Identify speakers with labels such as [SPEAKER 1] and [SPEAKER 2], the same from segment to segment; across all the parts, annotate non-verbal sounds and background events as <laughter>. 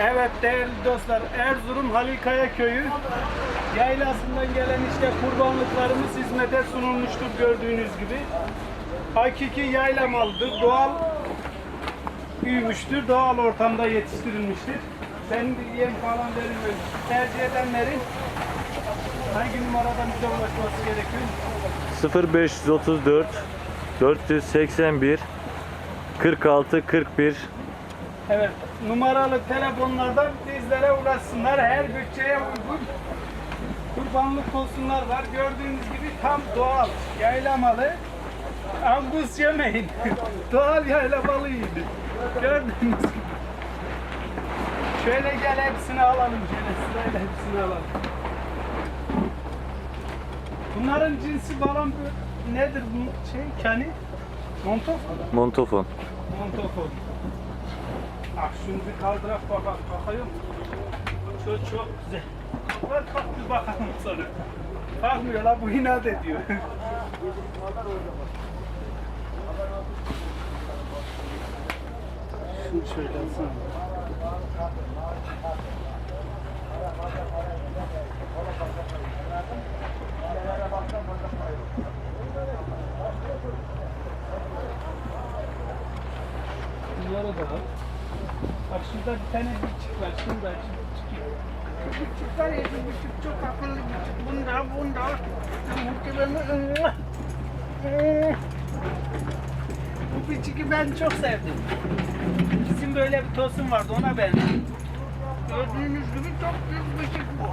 [SPEAKER 1] Evet değerli dostlar Erzurum Halilikaya Köyü yaylasından gelen işte kurbanlıklarımız hizmete sunulmuştur gördüğünüz gibi. Hakiki yayla malıdır. Doğal büyümüştür. Doğal ortamda yetiştirilmiştir. Ben yem falan verilmiyor. Tercih edenlerin hangi numaradan bize ulaşması gerekiyor?
[SPEAKER 2] 0534 481 46 41
[SPEAKER 1] Evet, numaralı telefonlardan bizlere ulaşsınlar. Her bütçeye uygun kurbanlık olsunlar var. Gördüğünüz gibi tam doğal, yaylamalı. Angus yemeyin. <laughs> doğal yaylamalı yiyin. Gördüğünüz gibi. Şöyle gel hepsini alalım. Şöyle sırayla hepsini alalım. Bunların cinsi bu- nedir bu şey? Kani? Montof mu?
[SPEAKER 2] Montofon.
[SPEAKER 1] Montofon. Şunu bir kaldırak bakalım. Bakayım. Çok çok güzel. Kalk kalk bir bakalım sana. Kalkmıyor la bu inat ediyor. Şunu şöyle alsana. Bunları da. Bak şurada bir tane küçük var. Şunu da çıkıyor.
[SPEAKER 3] Küçük var ya şu küçük çok akıllı küçük. Bunda bunda. Muhtemelen
[SPEAKER 1] Bu biçiki ben çok sevdim. Bizim böyle bir tosun vardı ona benziyor.
[SPEAKER 3] gördüğünüz gibi çok büyük bir küçük bu.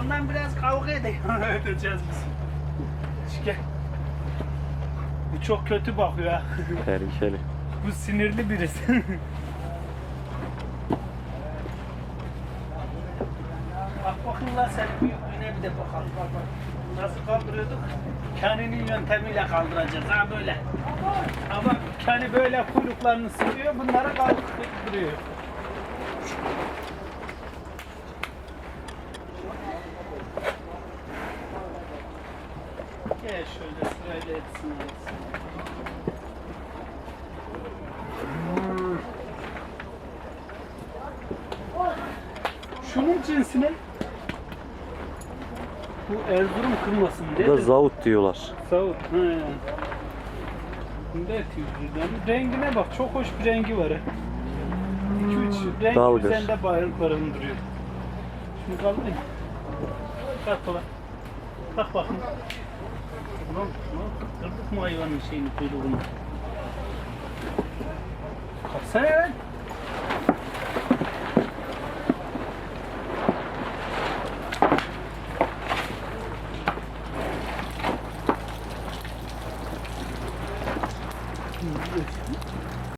[SPEAKER 1] Bundan biraz kavga edelim. <laughs> Ödeyeceğiz biz. Şike. Bu çok kötü bakıyor ha.
[SPEAKER 2] Tehlikeli.
[SPEAKER 1] Bu sinirli birisi. <laughs> bak bakın la sen büyüklüğüne bir de bakalım. Bak bak. Nasıl kaldırıyorduk? Kendinin yöntemiyle kaldıracağız ha böyle. Ama kendi böyle kuyruklarını sıkıyor, bunları kaldırıyor. Gel şöyle sırayla etsin etsin. Şunun cinsine bu Erzurum kırmasın
[SPEAKER 2] Bu
[SPEAKER 1] değil
[SPEAKER 2] da zavut diyorlar.
[SPEAKER 1] Savut. He. Bunda et yüzünden. Rengine bak çok hoş bir rengi var. 2-3 renk
[SPEAKER 2] Dalgıç.
[SPEAKER 1] üzerinde bayrak barındırıyor. Şunu kaldırayım. Kalk ulan. Kalk bakın. Tamam, tamam. Kırdık mı hayvanın şeyini, kuyruğunu? Kalksana lan. Thank you.